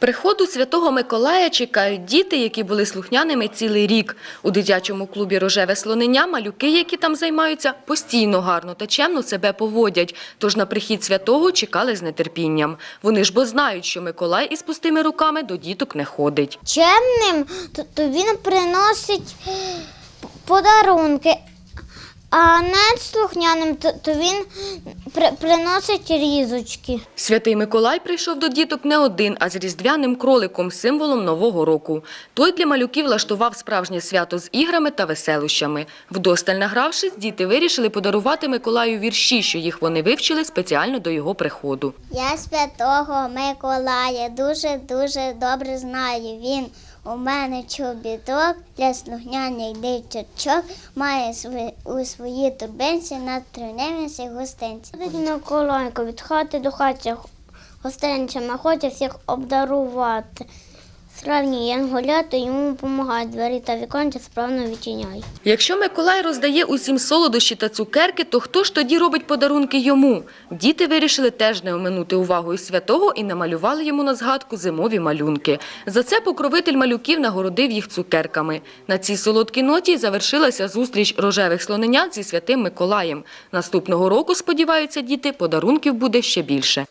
Приходу Святого Миколая чекають діти, які були слухняними цілий рік. У дитячому клубі «Рожеве слонення» малюки, які там займаються, постійно гарно та чемно себе поводять. Тож на прихід святого чекали з нетерпінням. Вони ж бо знають, що Миколай із пустими руками до діток не ходить. чемним, то, він приносить подарунки, а не слухняним, то, то він при, приносить різочки. Святий Миколай прийшов до діток не один, а з різдвяним кроликом, символом Нового року. Той для малюків влаштував справжнє свято з іграми та веселощами. Вдосталь награвшись, діти вирішили подарувати Миколаю вірші, що їх вони вивчили спеціально до його приходу. Я святого Миколая дуже-дуже добре знаю. Він у мене чобіток для слухняних дитячок має у своїй турбинці на троневці гостинці. Миколайко від хати до хати гостинцями хоче всіх обдарувати. Славні янголята йому допомагають, двері та віконця справно відчиняють. Якщо Миколай роздає усім солодощі та цукерки, то хто ж тоді робить подарунки йому? Діти вирішили теж не оминути увагою святого і намалювали йому на згадку зимові малюнки. За це покровитель малюків нагородив їх цукерками. На цій солодкій ноті завершилася зустріч рожевих слоненят зі святим Миколаєм. Наступного року, сподіваються діти, подарунків буде ще більше.